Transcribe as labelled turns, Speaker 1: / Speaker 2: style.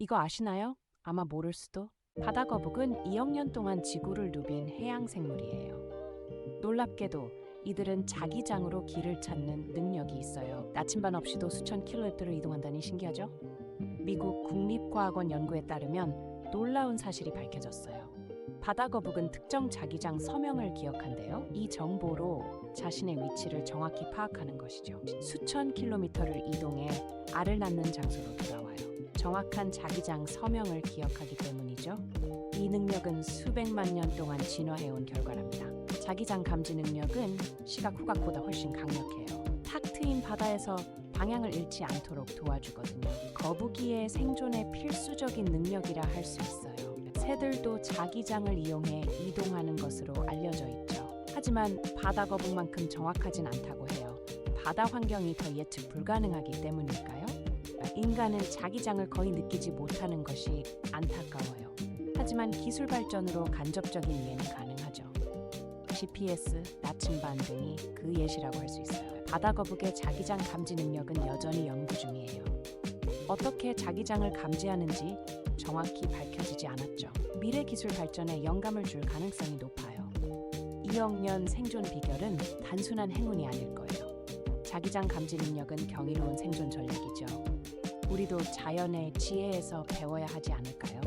Speaker 1: 이거 아시나요? 아마 모를 수도. 바다 거북은 2억 년 동안 지구를 누빈 해양 생물이에요. 놀랍게도 이들은 자기 장으로 길을 찾는 능력이 있어요. 나침반 없이도 수천 킬로미터를 이동한다니 신기하죠? 미국 국립과학원 연구에 따르면 놀라운 사실이 밝혀졌어요. 바다 거북은 특정 자기장 서명을 기억한대요. 이 정보로 자신의 위치를 정확히 파악하는 것이죠. 수천 킬로미터를 이동해 알을 낳는 장소로 돌아와요. 정확한 자기장 서명을 기억하기 때문이죠. 이 능력은 수백만 년 동안 진화해온 결과랍니다. 자기장 감지 능력은 시각 후각보다 훨씬 강력해요. 탁 트인 바다에서 방향을 잃지 않도록 도와주거든요. 거북이의 생존에 필수적인 능력이라 할 수 있어요. 새들도 자기장을 이용해 이동하는 것으로 알려져 있죠. 하지만 바다 거북만큼 정확하진 않다고 해요. 바다 환경이 더 예측 불가능하기 때문일까요? 인간은 자기장을 거의 느끼지 못하는 것이 안타까워요. 하지만 기술 발전으로 간접적인 이해는 가능하죠. GPS, 나침반 등이 그 예시라고 할 수 있어요. 바다 거북의 자기장 감지 능력은 여전히 연구 중이에요. 어떻게 자기장을 감지하는지 정확히 밝혀지지 않았죠. 미래 기술 발전에 영감을 줄 가능성이 높아요. 2억 년 생존 비결은 단순한 행운이 아닐 거예요. 자기장 감지 능력은 경이로운 생존 전략이죠. 우리도 자연의 지혜에서 배워야 하지 않을까요?